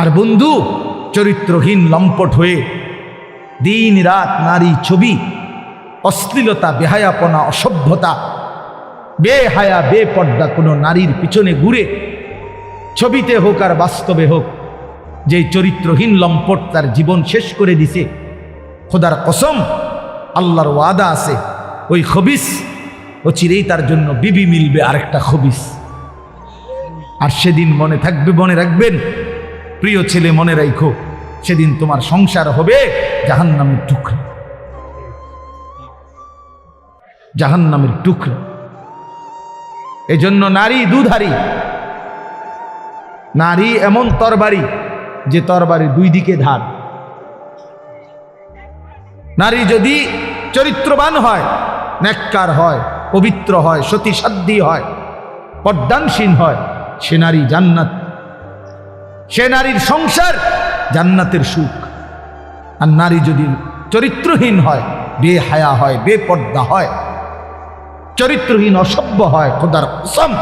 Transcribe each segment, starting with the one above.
আর বন্ধু, চরিত্রহীন লম্পট হয়ে দিন রাত নারী ছবি, অশ্লীলতা, বেহায়াপনা, অসভ্যতা, বেহায়া, বেপর্দা কোনো নারীর পিছনে ঘুরে ছবিতে হোক আর বাস্তবে হোক যে চরিত্রহীন লম্পট তার জীবন শেষ করে দিছে, খোদার কসম, আল্লাহর ওয়াদা আছে, ওই খবিস ও চিরেই তার জন্য বিবি মিলবে আরেকটা খবিস। আর সেদিন মনে থাকবে, মনে রাখবেন প্রিয় ছেলে, মনে রাখো সেদিন তোমার সংসার হবে জাহান নামের টুকরা। জাহান টুকরা। এজন্য নারী দুধারী, নারী এমন তরবারি যে তরবারি দুই দিকে ধার। নারী যদি চরিত্রবান হয়, ন্যাক্কার হয়, পবিত্র হয়, সতীসাধ্যী হয় পদ্মানসীন হয়, সে নারী জান্নাত। সে নারীর সংসার জান্নাতের সুখ। আর নারী যদি চরিত্রহীন হয়, বেহায়া হয় বে বেপর্দা হয়, চরিত্রহীন অসভ্য হয়, খোদার কসম,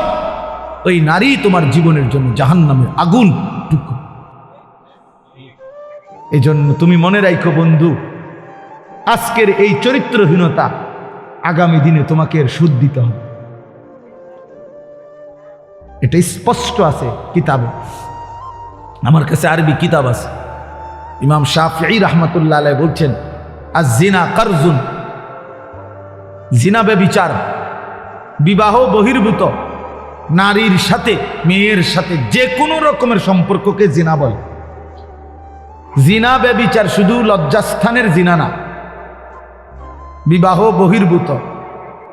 ওই নারী তোমার জীবনের জন্য জাহান জাহান্নামের আগুন টুকু। এই জন্য তুমি মনে রাখো বন্ধু, আজকের এই চরিত্রহীনতা আগামী দিনে তোমাকে এর সুদ দিতে হবে। এটা স্পষ্ট আছে কিতাবে। আমার কাছে আরবি কিতাব আছে। ইমাম শাফি রহমতুল্লাহ আলাই বলছেন আর জিনা কারজুন, জিনা বেবিচার বিবাহ বহির্ভূত, নারীর সাথে, মেয়ের সাথে যে কোনো রকমের সম্পর্ককে জিনা বলে। জিনা বেবিচার শুধু লজ্জাস্থানের জিনা না, বিবাহ বহির্ভূত।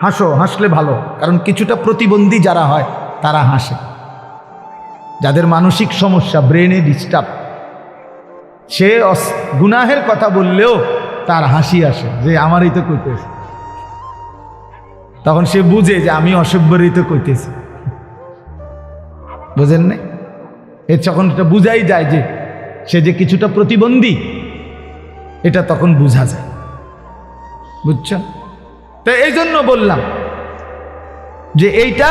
হাসো, হাসলে ভালো, কারণ কিছুটা প্রতিবন্ধী যারা হয়, তারা হাসে। যাদের মানসিক সমস্যা ব্রেনে ডিস্টার্ব সে গুনাহের কথা বললেও তার হাসি আসে যে, আমারই তো কইতেছে। তখন সে বুঝে যে, আমি অসভ্যরই তো কইতেছি। বুঝেন না এর যখন এটা বুঝাই যায় যে, সে যে কিছুটা প্রতিবন্ধী, এটা তখন বোঝা যায়। বুঝছেন? তো এই জন্য বললাম যে, এইটা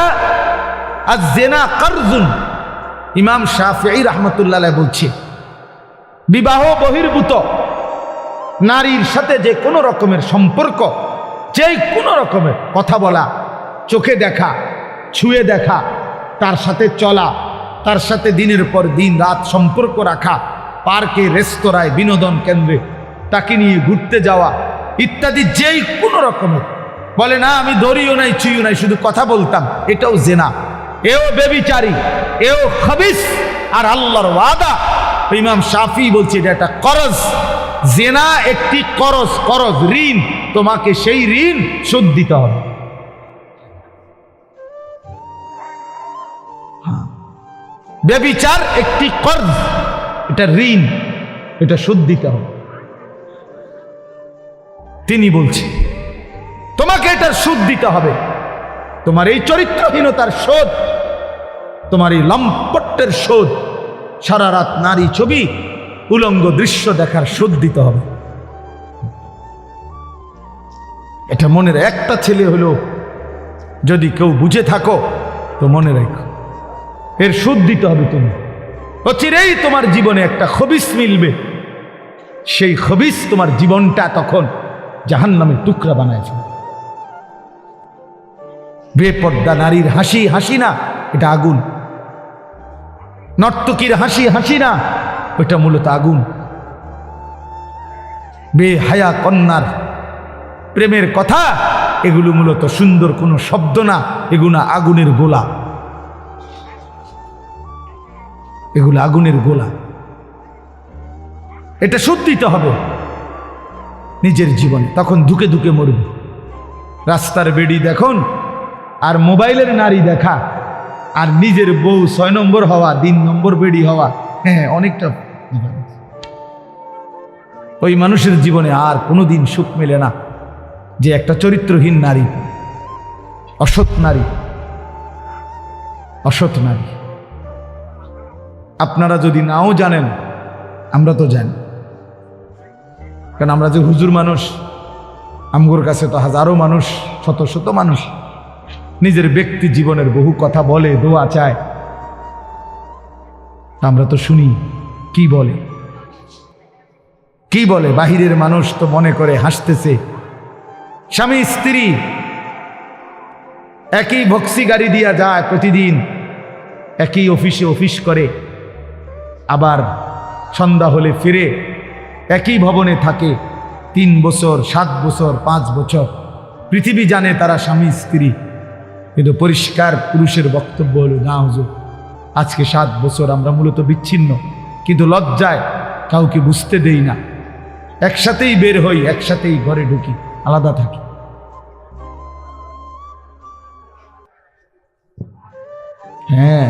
আর জেনা কারজুন। ইমাম শাফি রহমতুল্লাহ বলছে, বিবাহ বহির্ভূত। নারীর সাথে যে কোনো রকমের সম্পর্ক, যে কোনো রকমের কথা বলা, চোখে দেখা, ছুঁয়ে দেখা, তার সাথে চলা, তার সাথে দিনের পর দিন রাত সম্পর্ক রাখা, পার্কে, রেস্তোরাঁয়, বিনোদন কেন্দ্রে, তাকে নিয়ে ঘুরতে যাওয়া, ইত্যাদি যেই কোনো রকমের। বলে, না, আমি দড়িও নাই, ছুঁইও নাই, শুধু কথা বলতাম, এটাও জেনা। এও বেবিচারি, এও খবিস, আর আল্লাহর ওয়াদা। ইমাম শাফি বলছে, এটা একটা করজ। জেনা একটি করজ করজ, ঋণ। তোমাকে সেই ঋণ শোধ দিতে হবে। হ্যাঁ। বেবিচার একটি কর্জ, এটা ঋণ, এটা শোধ দিতে হবে। তিনি বলছেন তোমাকে এটার সুদ দিতে হবে। তোমার এই চরিত্রহীনতার শোধ, তোমার এই লম্পটের শোধ, সারা রাত নারী ছবি, উলঙ্গ দৃশ্য দেখার শোধ দিতে হবে। এটা মনের একটা ছেলে হলো যদি কেউ বুঝে থাকো, তো মনে রেখো, এর সুদ দিতে হবে তুমি। অচিরেই তোমার জীবনে একটা খবিস মিলবে। সেই খবিস তোমার জীবনটা তখন জাহান নামের টুকরা বানায় ফেলবে। বেপর্দা নারীর হাসি হাসি না, এটা আগুন। নর্তকীর হাসি হাসি না ওটা মূলত আগুন। বেহায়া কন্যার প্রেমের কথা, এগুলো মূলত সুন্দর কোনো শব্দ না, এগুলো আগুনের গোলা। এগুলো আগুনের গোলা। এটা সত্যিতে হবে নিজের জীবনে, তখন ধুকে ধুকে মরবে। রাস্তার বেড়ি দেখুন আর মোবাইলের নারী দেখা, আর নিজের বউ ছয় নম্বর হওয়া, তিন নম্বর বেড়ি হওয়া হ্যাঁ অনেকটা ওই মানুষের জীবনে আর কোনোদিন সুখ মেলে না যে একটা চরিত্রহীন নারী, অসৎ নারী অসৎ নারী। আপনারা যদি নাও জানেন, আমরা তো জানি। কারণ আমরা যে হুজুর মানুষ, আমগোর কাছে তো হাজারো মানুষ, শত শত মানুষ। নিজের ব্যক্তি জীবনের বহু কথা বলে, দোয়া চায়। আমরা তো শুনি, কি বলে? কি বলে? বাহিরের মানুষ তো মনে করে হাসতেছে। স্বামী, স্ত্রী, একই ভক্সি গাড়ি দিয়া যায় প্রতিদিন, একই অফিসে অফিস করে, আবার সন্ধ্যা হলে ফিরে, একই ভবনে থাকে, তিন বছর, সাত বছর, পাঁচ বছর। পৃথিবী জানে তারা স্বামী, স্ত্রী। কিন্তু পরিষ্কার পুরুষের বক্তব্য হলো, না হুজুর, আজকে সাত বছর আমরা মূলত বিচ্ছিন্ন, কিন্তু লজ্জায় কাউকে বুঝতে দেই না। একসাথেই বের হই, একসাথেই ঘরে ঢুকি, আলাদা থাকি। হ্যাঁ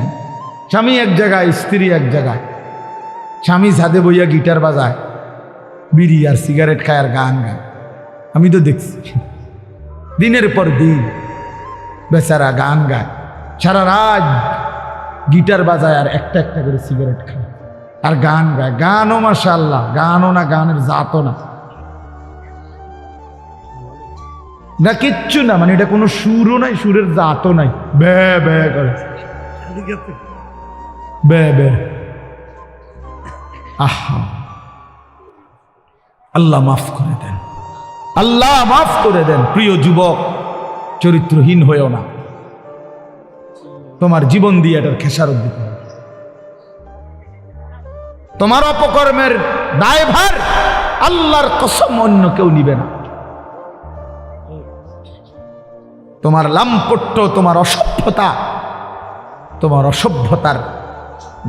স্বামী এক জায়গায়, স্ত্রী এক জায়গায়। স্বামী ছাদে বইয়া গিটার বাজায়, বিড়ি আর সিগারেট খায় আর গান গায়। আমি তো দেখছি। দিনের পর দিন বেচারা গান গায়। সারা রাত গিটার বাজায় আর একটা একটা করে সিগারেট খায়। আর গান গায়। গানও মাশাল্লাহ গানও না, গানের জাতও না। না, কিচ্ছু না মানে এটা কোনো সুরও নাই, সুরের জাতও নাই। বে বে করে। বে বে। আহা। আল্লাহ মাফ করে দেন। আল্লাহ মাফ করে দেন, প্রিয় যুবক। চরিত্রহীন হয়েও না। তোমার জীবন দিয়ে এটার খেসারত দিতে তোমার অপকর্মের দায়ভার আল্লাহর কসম অন্য কেউ নিবে না। তোমার লাম্পট্য, তোমার অসভ্যতা, তোমার অসভ্যতার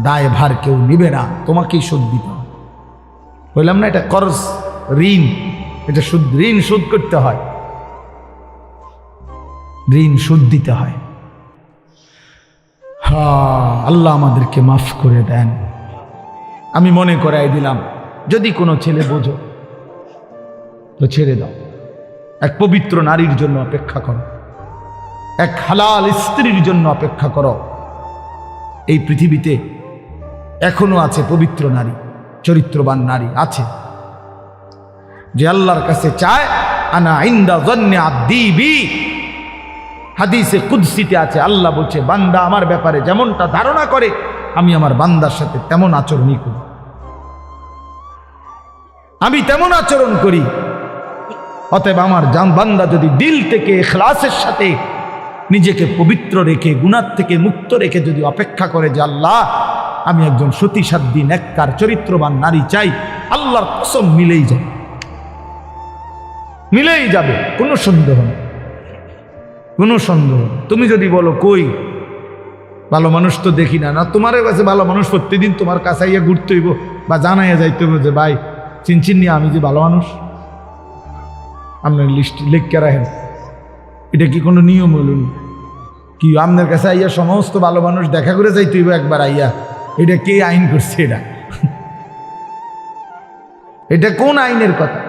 দায়ভার কেউ নিবে না। তোমাকেই শোধ দিতে হবে। বললাম না, এটা করজ, ঋণ, এটা সুদ, ঋণ শোধ করতে হয়। ঋণ শোধ দিতে হয়। হা, আল্লাহ আমাদেরকে মাফ করে দেন। আমি মনে করাই দিলাম, যদি কোনো ছেলে বোঝো, তো ছেড়ে দাও। এক পবিত্র নারীর জন্য অপেক্ষা করো। এক হালাল স্ত্রীর জন্য অপেক্ষা করো। এই পৃথিবীতে এখনও আছে পবিত্র নারী, চরিত্রবান নারী আছে। যে আল্লাহর কাছে চায়, আনা ইন্দা জন্যে আদিবি। হাদিসে কুদ্সিতে আছে, আল্লাহ বলছে, বান্দা আমার ব্যাপারে যেমনটা ধারণা করে, আমি আমার বান্দার সাথে তেমন আচরণই করি। আমি তেমন আচরণ করি। অতএব আমার বান্দা যদি দিল থেকে এখলাসের সাথে নিজেকে পবিত্র রেখে গুণার থেকে মুক্ত রেখে যদি অপেক্ষা করে যে আল্লাহ, আমি একজন সতীসাধ্যী, নেককার, চরিত্রবান নারী চাই, আল্লাহর কসম মিলেই যাবে। মিলেই যাবে, কোনো সন্দেহ নেই। কোনো সন্দেহ। তুমি যদি বলো, কই? ভালো মানুষ তো দেখি না। না, তোমার কাছে ভালো মানুষ প্রত্যেকদিন তোমার কাছে আইয়া ঘুরতে হইব বা জানাইয়া যাইতে হইব যে, ভাই, চিনচিন নিয়ে, আমি যে ভালো মানুষ। আপনার লিস্ট লিখকে রাখেন। এটা কি কোনো নিয়ম হলো? কি আপনার কাছে আইয়া সমস্ত ভালো মানুষ দেখা করে যাইতে হইব একবার আইয়া? এটা কে আইন করছে এটা? এটা কোন আইনের কথা?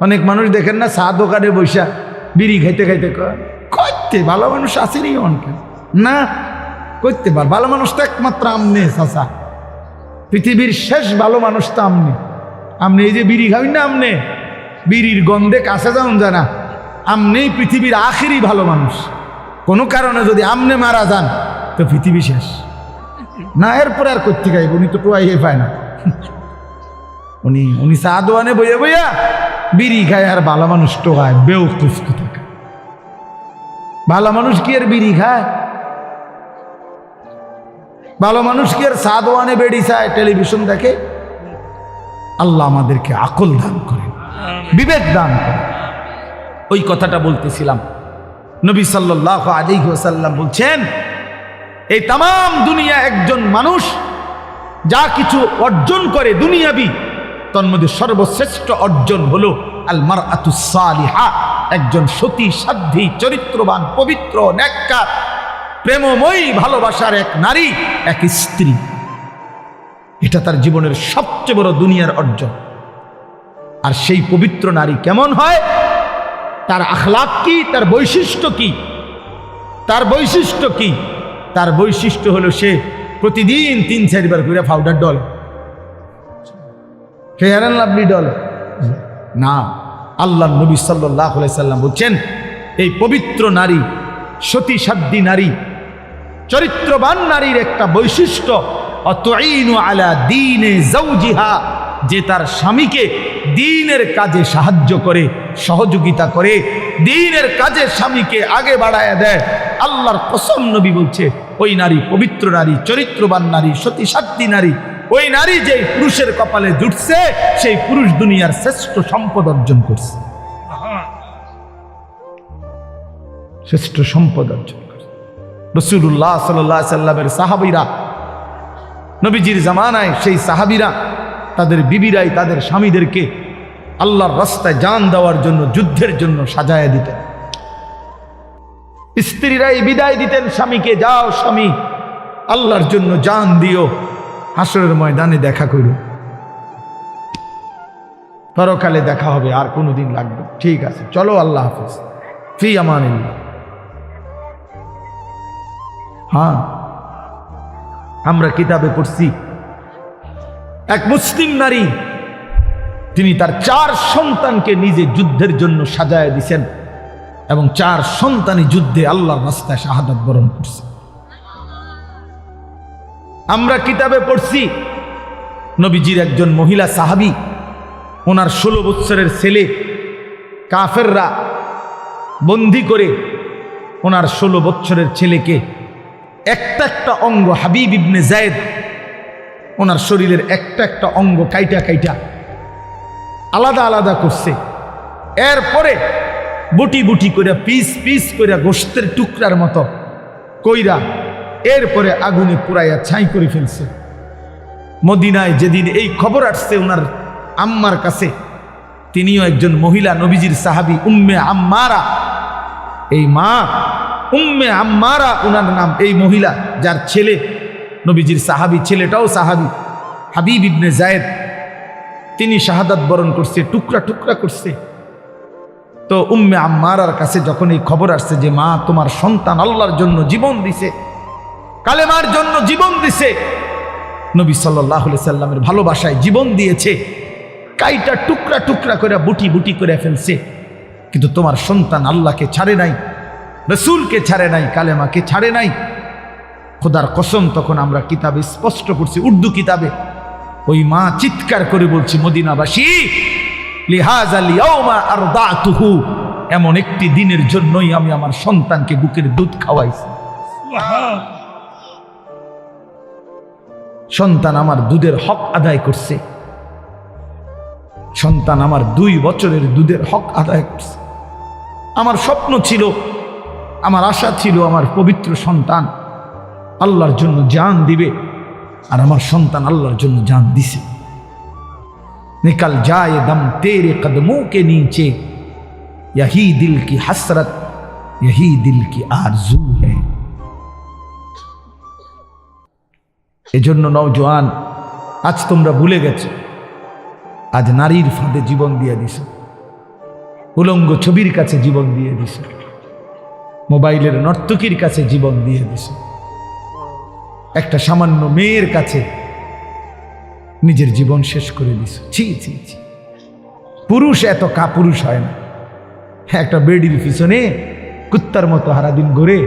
অনেক মানুষ দেখেন না চা দোকানে বৈশা বিড়ি খাইতে খাইতে করতে ভালো মানুষ আসেনি অনেকে। না করতে পার, ভালো মানুষ তো একমাত্র আমনে চাচা। পৃথিবীর শেষ ভালো মানুষ তো আমনে। আমনে এই যে বিড়ি খাবি না আমনে? বিড়ির গন্ধে কাছে যাওন জানা আমনেই পৃথিবীর আখেরই ভালো মানুষ। কোনো কারণে যদি আমনে মারা যান, তো পৃথিবী শেষ। না, এরপরে আর করতে গাইব উনি তো টোয়াইয়ে পায় না। উনি উনি চা দোয়ানে বইয়া বইয়া বিড়ি খায় আর ভালো মানুষ টোকায় বেউকুফ কোথাকার ভালো মানুষ কি আর বিড়ি খায়? ভালো মানুষ কি আর চা দোয়ানে বেড়ি চায়, টেলিভিশন দেখে? আল্লাহ আমাদেরকে আকল দান করেন, বিবেক দান করেন। ওই কথাটা বলতেছিলাম, নবী সাল্লাহ আলী সাল্লাম বলছেন, এই তাম দুনিয়া একজন মানুষ, যা কিছু অর্জন করে দুনিয়াবি তন্মধ্যে সর্বশ্রেষ্ঠ অর্জন হলো আল মার আতুসালিহা একজন সতী, সাধ্যী, চরিত্রবান, পবিত্র ন্যাক্কার প্রেমময়ী, ভালোবাসার এক নারী, এক স্ত্রী। এটা তার জীবনের সবচেয়ে বড় দুনিয়ার অর্জন। আর সেই পবিত্র নারী কেমন হয়? তার আখলাক কি? তার বৈশিষ্ট্য কি? তার বৈশিষ্ট্য কি? তার বৈশিষ্ট্য হলো সে প্রতিদিন তিন চারবার করে powder doll and lovely doll না, আল্লাহ নবী সাল্লাহ সাল্লাম বলছেন, এই পবিত্র নারী সতী সাধ্যী নারী, চরিত্রবান নারীর একটা বৈশিষ্ট্য আলা দীনে জাওজিহা যে তার স্বামীকে দিনের কাজে সাহায্য করে, সহযোগিতা করে, দিনের কাজে স্বামীকে আগে বাড়ায় দেয়। আল্লাহর কসম নবী বলছে, ওই নারী পবিত্র নারী, চরিত্রবান নারী সতী সাধ্যী নারী ওই নারী যে পুরুষের কপালে জুটছে, সেই পুরুষ দুনিয়ার শ্রেষ্ঠ সম্পদ অর্জন করছে। শ্রেষ্ঠ সম্পদ অর্জন করছে। রসুল্লাহ সাল্লাহ সাল্লামের সাহাবিরা, নবীজির জামানায় সেই সাহাবিরা, তাদের বিবিরাই তাদের স্বামীদেরকে আল্লাহর রাস্তায় জান দেওয়ার জন্য, যুদ্ধের জন্য সাজায় দিতেন। স্ত্রীরাই বিদায় দিতেন স্বামীকে, যাও স্বামী, আল্লাহর জন্য জান দিও। হাসরের ময়দানে দেখা করো পরকালে দেখা হবে, আর কোনোদিন লাগবে ঠিক আছে, চলো আল্লাহ হাফিজ। ফি আমানিল্লাহ। হ্যাঁ আমরা কিতাবে পড়ছি, এক মুসলিম নারী, তিনি তার চার সন্তানকে নিজে যুদ্ধের জন্য সাজায় দিছেন এবং চার সন্তানই যুদ্ধে আল্লাহর রাস্তায় শাহাদাত বরণ করছে। আমরা কিতাবে পড়ছি, নবীজির একজন মহিলা সাহাবি, ওনার ষোলো বৎসরের ছেলে, কাফেররা বন্দি করে ওনার ষোলো বৎসরের ছেলেকে একটা একটা অঙ্গ হাবিব ইবনে জায়েদ, ওনার শরীরের একটা একটা অঙ্গ কাইটা কাইটা আলাদা আলাদা করছে। এরপরে বুটি বুটি করে, পিস পিস করে গোস্তের টুকরার মতো কইরা এরপরে আগুনে পুরাইয়া ছাই করে ফেলছে। মদিনায় যেদিন এই খবর আসছে ওনার আম্মার কাছে, তিনিও একজন মহিলা নবীজির সাহাবি, উম্মে আম্মারা। এই মা, উম্মে আম্মারা ওনার নাম এই মহিলা, যার ছেলে নবীজির সাহাবি, ছেলেটাও সাহাবি, হাবিব ইবনে জায়েদ। তিনি শাহাদাত বরণ করছে, টুকরা টুকরা করছে। তো উম্মে আম্মারার কাছে যখন এই খবর আসছে যে মা তোমার সন্তান আল্লাহর জন্য জীবন দিছে কালেমার জন্য জীবন দিছে। নবী সাল্লাহ সাল্লামের ভালোবাসায় জীবন দিয়েছে। কাইটা টুকরা টুকরা করে বুটি বুটি করে ফেলছে। কিন্তু তোমার সন্তান আল্লাহকে ছাড়ে নাই, রসুলকে ছাড়ে নাই, কালেমাকে ছাড়ে নাই। খোদার কসম, তখন আমরা কিতাবে স্পষ্ট করছি উর্দু কিতাবে। ওই মা চিৎকার করে বলছি, মদিনাবাসী, লিহাজ আলী আর দাতুহু এমন একটি দিনের জন্যই আমি আমার সন্তানকে বুকের দুধ খাওয়াইছি। সন্তান আমার দুধের হক আদায় করছে সন্তান আমার দুই বছরের দুধের হক আদায় করছে আমার স্বপ্ন ছিল আমার আশা ছিল আমার পবিত্র সন্তান আল্লাহর জন্য জান দিবে আর আমার সন্তান আল্লাহর জন্য জান দিছে निकल जाए दम तेरे कदमों के नीचे यही दिल की हसरत यही दिल की आरजू है এজন্য নওজোয়ান আজ তোমরা ভুলে গেছো। আজ নারীর ফাঁদে জীবন দিয়ে দিছ। উলঙ্গ ছবির কাছে জীবন দিয়ে দিস মোবাইলের নর্তকীর কাছে জীবন দিয়ে দিস একটা সামান্য মেয়ের কাছে নিজের জীবন শেষ করে দিস ছি ছি ছি। পুরুষ এত কাপুরুষ হয় না। একটা বেডির পিছনে কুত্তার মতো হারাদিন ঘুরে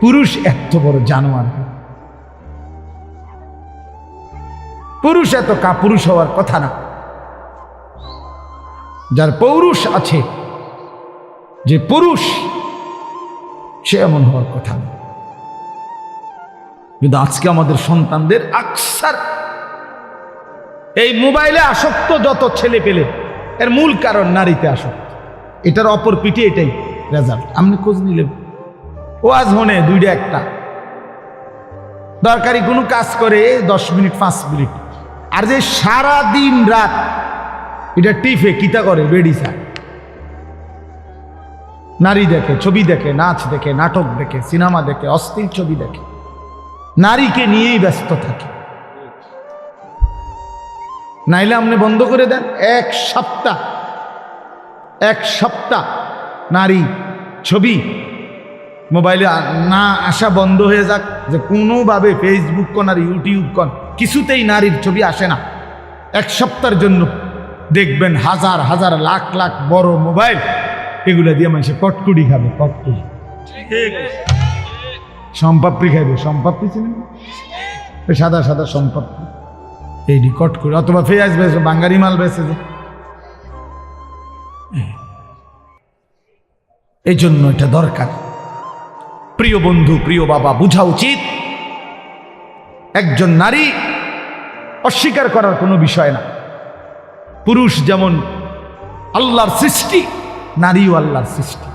পুরুষ এত বড় জানোয়ার পুরুষ এত কাপুরুষ হওয়ার কথা না। যার পৌরুষ আছে, যে পুরুষ, সে এমন হওয়ার কথা না। কিন্তু আজকে আমাদের সন্তানদের আকসার। এই মোবাইলে আসক্ত যত ছেলে পেলে, এর মূল কারণ নারীতে আসক্ত। এটার অপর পিঠে এটাই রেজাল্ট আপনি খোঁজ নিলেন? ও আজ হনে, দুইটা একটা। দরকারি কোনো কাজ করে, দশ মিনিট, পাঁচ মিনিট। আর যে সারা দিন রাত, এটা টিফে কিতা করে? বেডিসা নারী দেখে, ছবি দেখে, নাচ দেখে, নাটক দেখে, সিনেমা দেখে, অস্থির ছবি দেখে। নারীকে নিয়েই ব্যস্ত থাকে। নাইলে আপনি বন্ধ করে দেন। এক সপ্তাহ এক সপ্তাহ নারী ছবি মোবাইলে না আসা বন্ধ হয়ে যাক যে কোনোভাবে ফেসবুক কন আর ইউটিউব কন কিছুতেই নারীর ছবি আসে না। এক সপ্তাহের জন্য দেখবেন হাজার হাজার, লাখ লাখ বড় মোবাইল। এগুলো দিয়ে মানুষে কটকুড়ি খাবে কটকুড়ি সম্পাপ্রি খাইবে সম্পাপ্রি চিনেন ওই সাদা সাদা সম্পত্তি এই রেকর্ড করে অথবা পেঁয়াজ বেছে বাঙ্গারি মাল বেছে যে। এই জন্য এটা দরকার। প্রিয় বন্ধু, প্রিয় বাবা, বোঝা উচিত? একজন নারী অস্বীকার করার কোনো বিষয় না। পুরুষ যেমন আল্লাহর সৃষ্টি, নারীও আল্লাহর সৃষ্টি।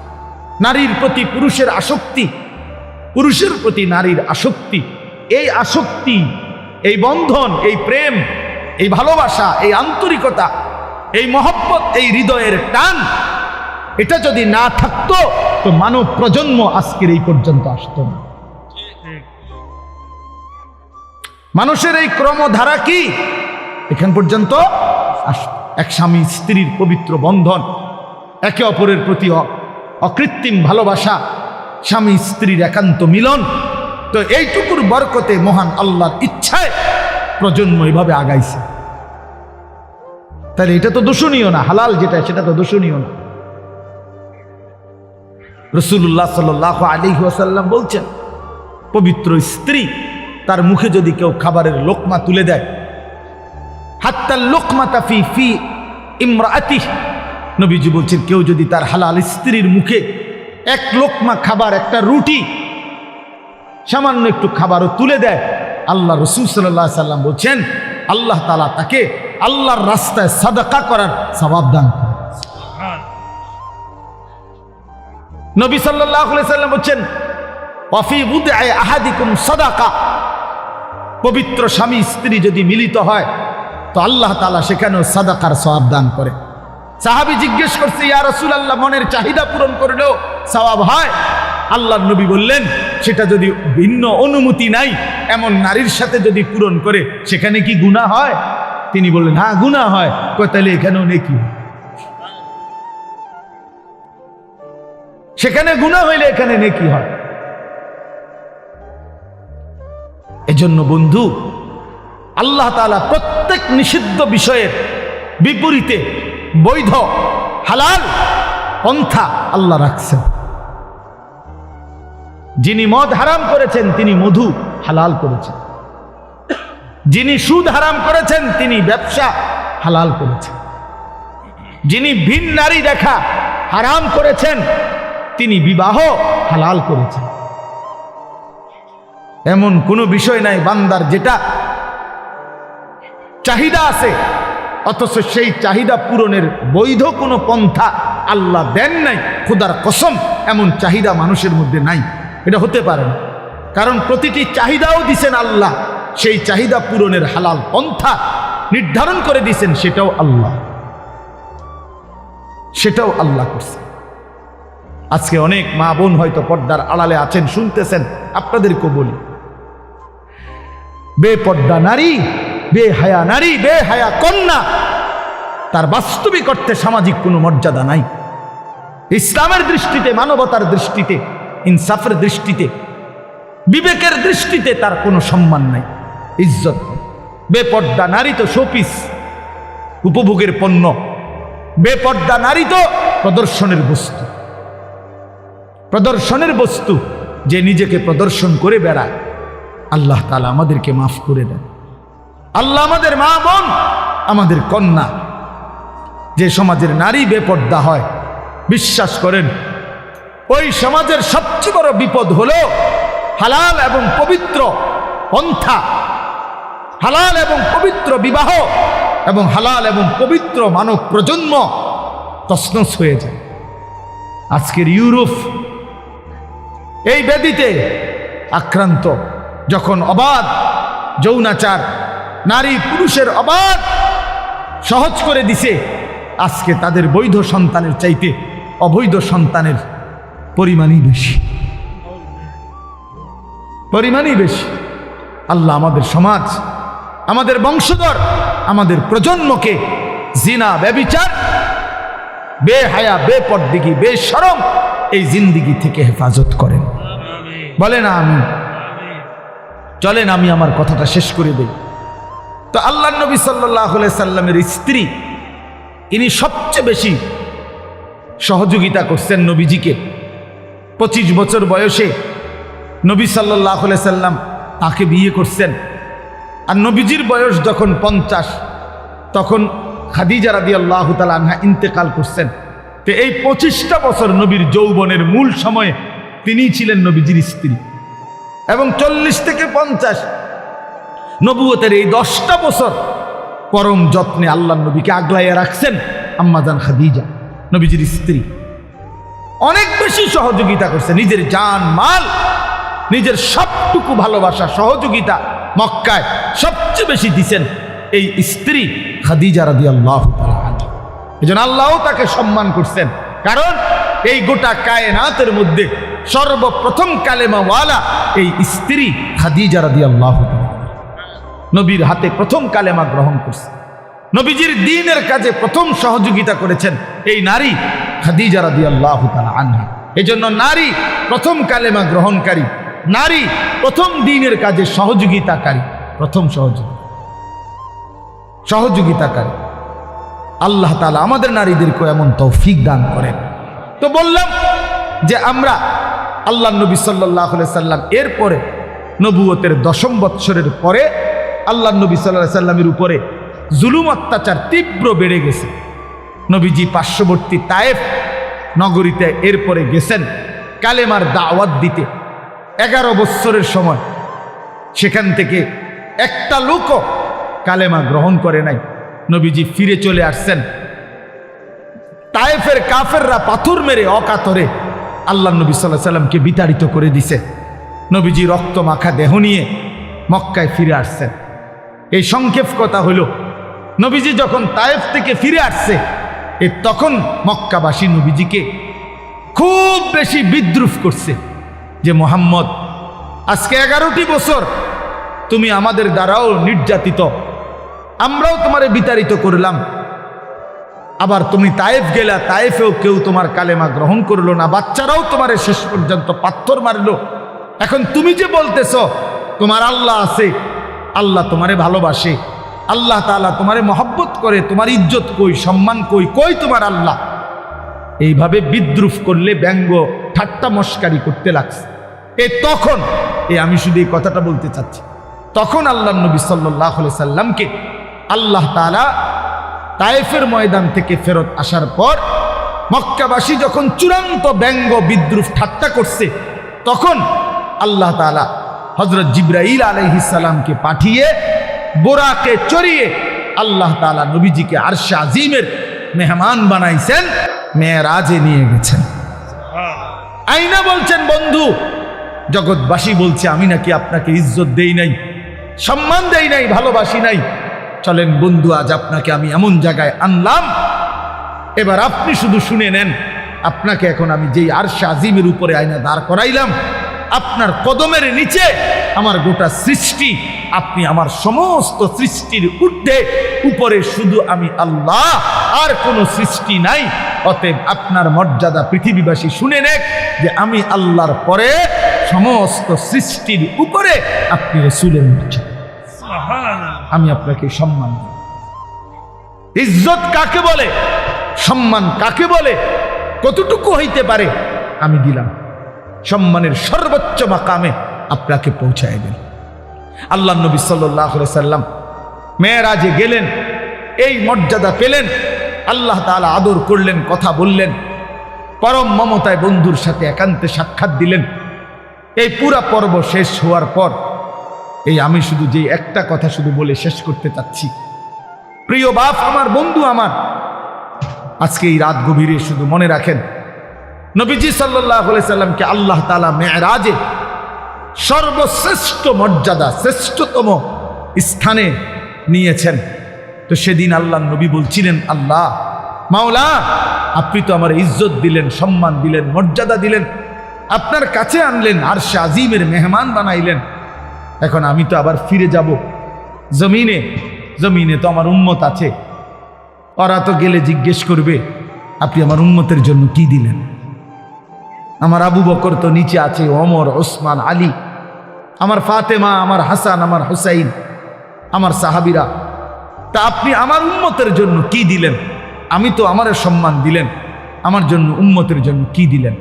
নারীর প্রতি পুরুষের আসক্তি, পুরুষের প্রতি নারীর আসক্তি, এই আসক্তি, এই বন্ধন, এই প্রেম, এই ভালোবাসা, এই আন্তরিকতা, এই মহব্বত, এই হৃদয়ের টান এটা যদি না থাকতো, তো মানব প্রজন্ম আজকের এই পর্যন্ত আসতো না। মানুষের এই ক্রমধারা কি? এখান পর্যন্ত এক স্বামী স্ত্রীর পবিত্র বন্ধন, একে অপরের প্রতি অকৃত্রিম ভালোবাসা, স্বামী স্ত্রীর একান্ত মিলন, তো এইটুকুর বরকতে মহান আল্লাহর ইচ্ছায় প্রজন্ম এভাবে আগাইছে। তাহলে এটা তো দূষণীয় না, হালাল যেটা, সেটা তো দূষণীয় না। রসুল্লাহ সাল আলী ওয়াসাল্লাম বলছেন, পবিত্র স্ত্রী তার মুখে যদি কেউ খাবারের লোকমা তুলে দেয় হাত্তার লোকমা তাফি ফি ইমরাতি নবীজি বলছেন, কেউ যদি তার হালাল স্ত্রীর মুখে এক লোকমা খাবার, একটা রুটি, সামান্য একটু খাবারও তুলে দেয়, আল্লাহ রসুল সাল্লাহ সাল্লাম বলছেন, আল্লাহ তালা তাকে আল্লাহর রাস্তায় সাদাকা করার সবাব দান নবী সাল্লাম বলছেন সাদাকা। পবিত্র স্বামী স্ত্রী যদি মিলিত হয়, তো আল্লাহ তালা সেখানেও সাদাকার সওয়াব দান করে। সাহাবি জিজ্ঞেস করছে, ইয়া রসুল আল্লাহ মনের চাহিদা পূরণ করলেও সওয়াব হয়? আল্লাহ নবী বললেন, সেটা যদি ভিন্ন অনুমতি নাই, এমন নারীর সাথে যদি পূরণ করে, সেখানে কি গুণা হয়? তিনি বললেন হ্যাঁ গুণা হয়। কয় তাহলে এখানেও নেকি হয়। সেখানে গুণা হইলে এখানে নেকি হয়। এজন্য বন্ধু, আল্লাহ তাআলা প্রত্যেক নিষিদ্ধ বিষয়ের বিপরীতে বৈধ, হালাল পন্থা আল্লাহ রাখছেন। যিনি মদ হারাম করেছেন, তিনি মধু হালাল করেছেন। যিনি সুদ হারাম করেছেন, তিনি ব্যবসা হালাল করেছেন। যিনি ভিন নারী দেখা হারাম করেছেন তিনি বিবাহ হালাল করেছেন। এমন কোনো বিষয় নাই বান্দার যেটা চাহিদা আছে, অথচ সেই চাহিদা পূরণের বৈধ কোনো পন্থা আল্লাহ দেন নাই, খুদার কসম এমন চাহিদা মানুষের মধ্যে নাই। এটা হতে পারে না। কারণ প্রতিটি চাহিদাও দিছেন আল্লাহ, সেই চাহিদা পূরণের হালাল পন্থা নির্ধারণ করে দিছেন, সেটাও আল্লাহ। সেটাও আল্লাহ করছে। আজকে অনেক মা বোন হয়তো পর্দার আড়ালে আছেন, শুনতেছেন, আপনাদেরকেও বলি। বেপর্দা নারী বেহায়া নারী বেহায়া কন্যা, তার বাস্তবিক অর্থে সামাজিক কোনো মর্যাদা নাই। ইসলামের দৃষ্টিতে, মানবতার দৃষ্টিতে, ইনসাফের দৃষ্টিতে, বিবেকের দৃষ্টিতে তার কোনো সম্মান নাই, ইজ্জত। বেপর্দা নারী তো শোপিস, উপভোগের পণ্য। বেপর্দা নারী তো প্রদর্শনের বস্তু। প্রদর্শনের বস্তু যে নিজেকে প্রদর্শন করে বেড়ায়, আল্লাহ তালা আমাদেরকে মাফ করে দেন। আল্লাহ আমাদের মা বোন, আমাদের কন্যা, যে সমাজের নারী বেপর্দা হয়, বিশ্বাস করেন, ওই সমাজের সবচেয়ে বড় বিপদ হলো হালাল এবং পবিত্র পন্থা। হালাল এবং পবিত্র বিবাহ এবং হালাল এবং পবিত্র মানব প্রজন্ম তসনস হয়ে যায়। আজকের ইউরোপ এই ব্যাধিতে আক্রান্ত, যখন অবাধ যৌনাচার, নারী পুরুষের অবাধ সহজ করে দিছে, আজকে তাদের বৈধ সন্তানের চাইতে অবৈধ সন্তানের পরিমাণই বেশি। পরিমাণই বেশি। আল্লাহ আমাদের সমাজ, আমাদের বংশধর, আমাদের প্রজন্মকে জিনা, ব্যবিচার, বেহায়া, বেপরদিগি বেসরম এই জিন্দিগি থেকে হেফাজত করেন। বলেন আমি চলেন আমি আমার কথাটা শেষ করে দেই। তো আল্লাহ নবী সাল্লাহ সাল্লামের স্ত্রী, ইনি সবচেয়ে বেশি সহযোগিতা করছেন নবীজিকে। পঁচিশ বছর বয়সে নবী সাল্লাহ সাল্লাম তাকে বিয়ে করছেন। আর নবীজির বয়স যখন পঞ্চাশ, তখন খাদিজা রাদি আল্লাহ তালা আনহা ইন্তেকাল করছেন। তো এই পঁচিশটা বছর নবীর যৌবনের মূল সময়ে তিনি ছিলেন নবীজির স্ত্রী। এবং চল্লিশ থেকে পঞ্চাশ নবুয়তের এই দশটা বছর পরম যত্নে আল্লাহ নবীকে আগলাইয়া রাখছেন আম্মাজান খাদিজা, নবীজির স্ত্রী। অনেক বেশি সহযোগিতা করছে। নিজের জান, মাল, নিজের সবটুকু ভালোবাসা, সহযোগিতা মক্কায় সবচেয়ে বেশি দিছেন এই স্ত্রী খাদিজা রাদি আল্লাহ এই জন্য আল্লাহও তাকে সম্মান করছেন। কারণ এই গোটা কায়নাতের মধ্যে সর্বপ্রথম কালেমাওয়ালা এই স্ত্রী খাদিজা রাদি আল্লাহ নবীর হাতে প্রথম কালেমা গ্রহণ করছে। নবীজির দিনের কাজে প্রথম সহযোগিতা করেছেন এই নারী খাদিজা রাদি আল্লাহ আনহা। এই জন্য নারী প্রথম কালেমা গ্রহণকারী, নারী প্রথম দিনের কাজে সহযোগিতাকারী, প্রথম সহযোগিতা। সহযোগিতাকারী। আল্লাহ তালা আমাদের নারীদেরকে এমন তৌফিক দান করেন। তো বললাম যে আমরা আল্লাহ নবী সাল্লাহ সাল্লাম এরপরে নবুয়তের দশম বৎসরের পরে আল্লাহ নবী সাল্লাহ সাল্লামের উপরে জুলুম অত্যাচার তীব্র বেড়ে গেছে। নবীজি পার্শ্ববর্তী তায়েফ নগরীতে এরপরে গেছেন কালেমার দাওয়াত দিতে। এগারো বৎসরের সময় সেখান থেকে একটা লোকও কালেমা গ্রহণ করে নাই। নবীজি ফিরে চলে আসছেন। তায়েফের কাফেররা পাথর মেরে অকাতরে আল্লাহ নবী সাল্লাহ সাল্লামকে বিতাড়িত করে দিছে। নবীজি রক্ত মাখা দেহ নিয়ে মক্কায় ফিরে আসছেন। এই সংক্ষেপ কথা হলো, নবীজি যখন তায়েফ থেকে ফিরে আসছে, এ তখন মক্কাবাসী নবীজিকে খুব বেশি বিদ্রুপ করছে যে, মোহাম্মদ, আজকে এগারোটি বছর তুমি আমাদের দ্বারাও নির্যাতিত আমরাও তোমারে বিতাড়িত করলাম। আবার তুমি তায়েফ গেলা, তায়েফেও কেউ তোমার কালেমা গ্রহণ করল না। বাচ্চারাও তোমারে শেষ পর্যন্ত পাথর মারলো। এখন তুমি যে বলতেছ, তোমার আল্লাহ আছে, আল্লাহ তোমারে ভালোবাসে, আল্লাহ তাআলা তোমারে মহব্বত করে, তোমার ইজ্জত কই, সম্মান কই কই তোমার আল্লাহ? এইভাবে বিদ্রুপ করলে ব্যঙ্গ, ঠাট্টা মস্কারি করতে লাগছে। এ তখন, এ আমি শুধু এই কথাটা বলতে চাচ্ছি। তখন আল্লাহ নবী সাল্লাহ সাল্লামকে আল্লাহ তালা তায়েফের ময়দান থেকে ফেরত আসার পর মক্কাবাসী যখন চূড়ান্ত ব্যঙ্গ বিদ্রুপ ঠাট্টা করছে তখন আল্লাহ তালা হজরত জিব্রাইল আলহিসাল্লামকে পাঠিয়ে বোরাকে চড়িয়ে আল্লাহ তালা নবীজিকে আরশা আজিমের মেহমান বানাইছেন মেয়েরাজে নিয়ে গেছেন। আইনা বলছেন বন্ধু জগৎবাসী বলছে আমি নাকি আপনাকে ইজ্জত দেই নাই সম্মান দেই নাই ভালোবাসি নাই চলেন, বন্ধু, আজ আপনাকে আমি এমন জায়গায় আনলাম। এবার আপনি শুধু শুনে নেন, আপনাকে এখন আমি যেই আরশা আজিমের উপরে আয়না দাঁড় করাইলাম, আপনার কদমের নিচে আমার গোটা সৃষ্টি, আপনি আমার সমস্ত সৃষ্টির ঊর্ধ্বে, উপরে শুধু আমি আল্লাহ, আর কোনো সৃষ্টি নাই। অতএব আপনার মর্যাদা পৃথিবীবাসী শুনে নেক যে আমি আল্লাহর পরে সমস্ত সৃষ্টির উপরে আপনি রসুলের মর্যাদা। আমি আপনাকে সম্মান ইজ্জত কাকে বলে? সম্মান কাকে বলে? কতটুকু হইতে পারে? আমি দিলাম। সম্মানের সর্বোচ্চ মাকামে আপনাকে পৌঁছায় দেন আল্লাহ নবী সাল্লাম মেয়েরাজে গেলেন, এই মর্যাদা পেলেন, আল্লাহ তাআলা আদর করলেন, কথা বললেন, পরম মমতায় বন্ধুর সাথে একান্তে সাক্ষাৎ দিলেন। এই পুরা পর্ব শেষ হওয়ার পর এই আমি শুধু যে একটা কথা শুধু বলে শেষ করতে চাচ্ছি। প্রিয় বাপ, আমার বন্ধু আমার, আজকে এই রাত গভীরে শুধু মনে রাখেন, নবীজি সাল্লাহ সাল্লামকে আল্লাহ তালা মেয়েরাজে সর্বশ্রেষ্ঠ মর্যাদা, শ্রেষ্ঠতম স্থানে নিয়েছেন। তো সেদিন আল্লাহ নবী বলছিলেন, আল্লাহ, মাওলা, আপনি তো আমার ইজ্জত দিলেন, সম্মান দিলেন, মর্যাদা দিলেন, আপনার কাছে আনলেন আর সে আজিমের মেহমান বানাইলেন এখন আমি তো আবার ফিরে যাব। জমিনে জমিনে তো আমার উন্মত আছে। ওরা তো গেলে জিজ্ঞেস করবে, আপনি আমার উন্মতের জন্য কি দিলেন? আমার আবু বকর তো নিচে আছে, ওমর, ওসমান, আলী। আমার ফাতেমা, আমার হাসান, আমার হুসাইন, আমার সাহাবিরা। তা আপনি আমার উম্মতের জন্য কি দিলেন? আমি তো আমার সম্মান দিলেন। আমার জন্য উন্মতের জন্য কি দিলেন?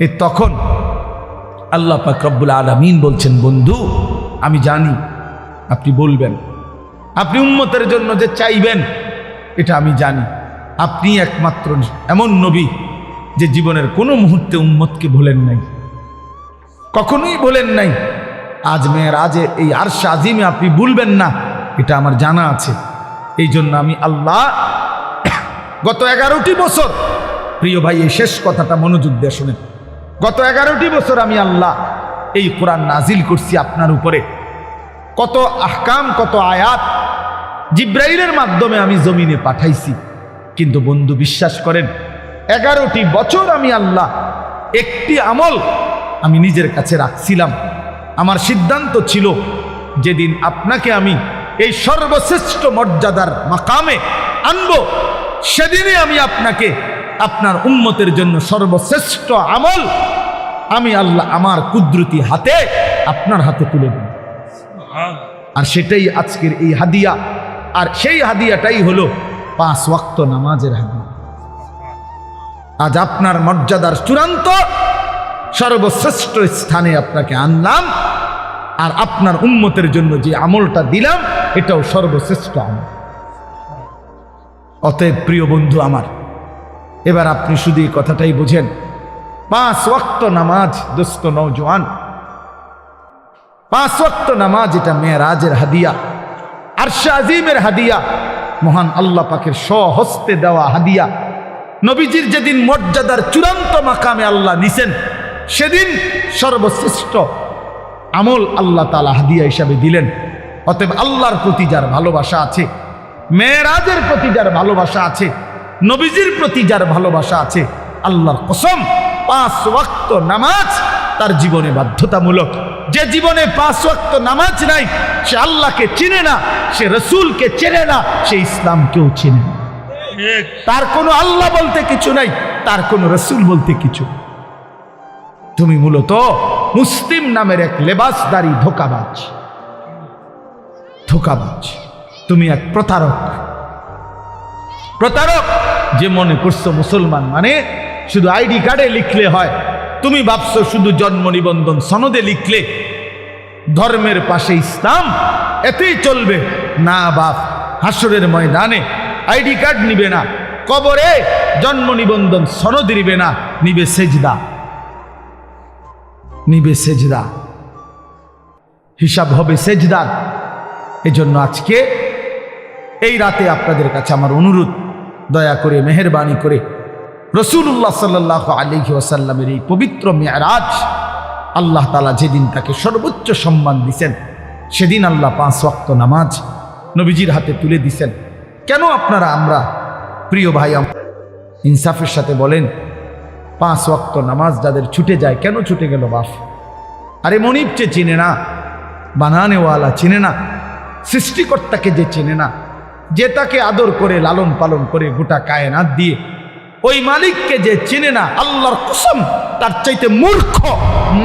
এ তখন আল্লাহ পাক রব্বুল আলমিন বলছেন, বন্ধু আমি জানি, আপনি বলবেন। আপনি উম্মতের জন্য যে চাইবেন, এটা আমি জানি। আপনি একমাত্র এমন নবী যে জীবনের কোনো মুহূর্তে উম্মতকে ভোলেন নাই। কখনোই বলেন নাই। আজ মেয়ের আজে এই আরশা আজিমে আপনি ভুলবেন না, এটা আমার জানা আছে। এই জন্য আমি আল্লাহ গত এগারোটি বছর, প্রিয় ভাই, এই শেষ কথাটা মনোযোগ দিয়ে শুনেন। গত এগারোটি বছর আমি আল্লাহ এই কোরআন নাজিল করছি আপনার উপরে। কত আহকাম, কত আয়াত জিব্রাইলের মাধ্যমে আমি জমিনে পাঠাইছি। কিন্তু বন্ধু বিশ্বাস করেন, এগারোটি বছর আমি আল্লাহ একটি আমল আমি নিজের কাছে রাখছিলাম। আমার সিদ্ধান্ত ছিল, যেদিন আপনাকে আমি এই সর্বশ্রেষ্ঠ মর্যাদার মাকামে আনব, সেদিনে আমি আপনাকে আপনার উন্মতের জন্য সর্বশ্রেষ্ঠ আমল আমি আল্লাহ আমার কুদরতি হাতে আপনার হাতে তুলে দেব। আর সেটাই আজকের এই হাদিয়া। আর সেই হাদিয়াটাই হলো পাঁচ ওয়াক্ত নামাজের হাদিয়া। আজ আপনার মর্যাদার চূড়ান্ত সর্বশ্রেষ্ঠ স্থানে আপনাকে আনলাম। আর আপনার উন্মতের জন্য যে আমলটা দিলাম এটাও সর্বশ্রেষ্ঠ আমল। অতএব প্রিয় বন্ধু আমার এবার আপনি শুধু এই কথাটাই বোঝেন পাঁচ নামাজ দোস্ত নৌজওয়ান পাঁচ নামাজ এটা মেয়েরাজের হাদিয়া হাদিয়া, মহান আল্লাহ স্বহস্তে দেওয়া হাদিয়া। নবীজির যেদিন মর্যাদার চূড়ান্ত মাকামে আল্লাহ নিছেন, সেদিন সর্বশ্রেষ্ঠ আমল আল্লাহ তালা হাদিয়া হিসাবে দিলেন। অতএব আল্লাহর প্রতি যার ভালোবাসা আছে, মেয়েরাজের প্রতি যার ভালোবাসা আছে, নবীজির প্রতি যার ভালোবাসা আছে, আল্লাহর কসম পাঁচ ওয়াক্ত নামাজ তার জীবনে বাধ্যতামূলক। যে জীবনে পাঁচ ওয়াক্ত নামাজ নাই, সে আল্লাহকে চিনে না, সে রসুলকে চেনে না, সে ইসলামকেও চেনে না। তার কোনো আল্লাহ বলতে কিছু নাই, তার কোনো রসুল বলতে কিছু। তুমি মূলত মুসলিম নামের এক লেবাসদারি ধোকাবাজ। ধোকাবাজ। তুমি এক প্রতারক। প্রতারক যে মনে করছ মুসলমান মানে শুধু আইডি কার্ডে লিখলে হয়। তুমি ভাবছ শুধু জন্ম নিবন্ধন সনদে লিখলে ধর্মের পাশে ইসলাম? এতেই চলবে। না বাপ, হাসরের ময়দানে আইডি কার্ড নিবে না। কবরে জন্ম নিবন্ধন সনদ নিবে না। নিবে সেজদা। নিবে সেজদা। হিসাব হবে সেজদার এজন্য আজকে এই রাতে আপনাদের কাছে আমার অনুরোধ, দয়া করে, মেহরবানি করে রসুল্লাহ সাল্লাহ আলিহি ওয়াসাল্লামের এই পবিত্র মেয়ারাজ আল্লাহ তালা যেদিন তাকে সর্বোচ্চ সম্মান দিছেন, সেদিন আল্লাহ পাঁচ ওয়াক্ত নামাজ নবীজির হাতে তুলে দিছেন। কেন আপনারা আমরা, প্রিয় ভাই ইনসাফের সাথে বলেন, পাঁচ ওয়াক্ত নামাজ যাদের ছুটে যায়, কেন ছুটে গেল বাপ? আরে মনিব যে চিনে না, বানানেওয়ালা চিনে না, সৃষ্টিকর্তাকে যে চেনে না, যে তাকে আদর করে, লালন পালন করে গোটা কায়নাত দিয়ে ওই মালিককে যে চেনে না, আল্লাহর কসম, তার চাইতে মূর্খ,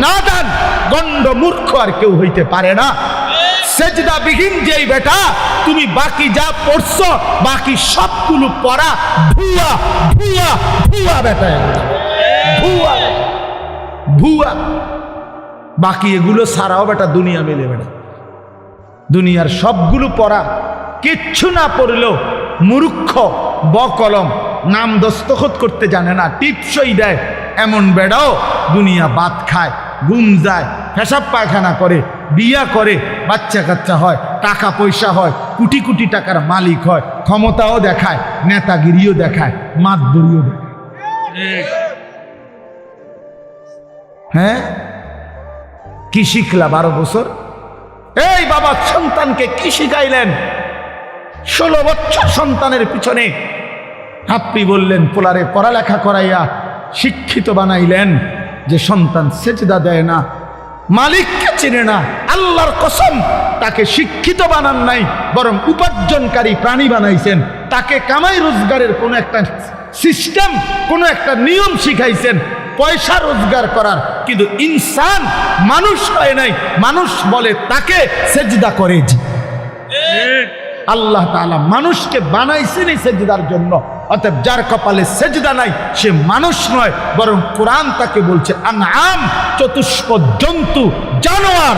নাদান গণ্ড মূর্খ আর কেউ হইতে পারে না। সেজদা বিহীন যেই বেটা, তুমি বাকি যা পড়ছো, বাকি সবগুলো পড়া, ভুয়া ভুয়া ভুয়া বেটা। ভুয়া ভুয়া। বাকি এগুলো সারাও বেটা দুনিয়া মেলে বেটা। দুনিয়ার সবগুলো পড়া, কিচ্ছু না পড়লেও মূর্খ, বকলম নাম দস্তখত করতে জানে না, টিপসই দেয়, এমন বেড়াও, দুনিয়া বাদ খায় গুম যায়, পেশাব পায়খানা করে, বিয়া করে, বাচ্চা কাচ্চা হয়, টাকা পয়সা হয়, কোটি কোটি টাকার মালিক হয়, ক্ষমতাও দেখায়, নেতাগিরিও দেখায়, মাতবরিও দেখায়। হ্যাঁ? কি শিখলা বারো বছর? এই বাবা সন্তানকে কি শিখাইলেন? ষোলো বছর সন্তানের পিছনে আপনি বললেন পোলারে পড়ালেখা করাইয়া শিক্ষিত বানাইলেন যে সন্তান সেজদা দেয় না মালিককে চিনে না আল্লাহর কসম তাকে শিক্ষিত বানান নাই বরং উপার্জনকারী প্রাণী বানাইছেন তাকে কামাই রোজগারের কোনো একটা সিস্টেম কোনো একটা নিয়ম শিখাইছেন পয়সা রোজগার করার। কিন্তু ইনসান মানুষ হয় নাই মানুষ বলে তাকে সেজদা করে। আল্লাহ তাআলা মানুষকে বানাইছেন এই সেজদার জন্য। অতএব যার কপালে সেজদা নাই, সে মানুষ নয়, বরং কোরআন তাকে বলছে, আনআম চতুষ্প জন্তু জানোয়ার।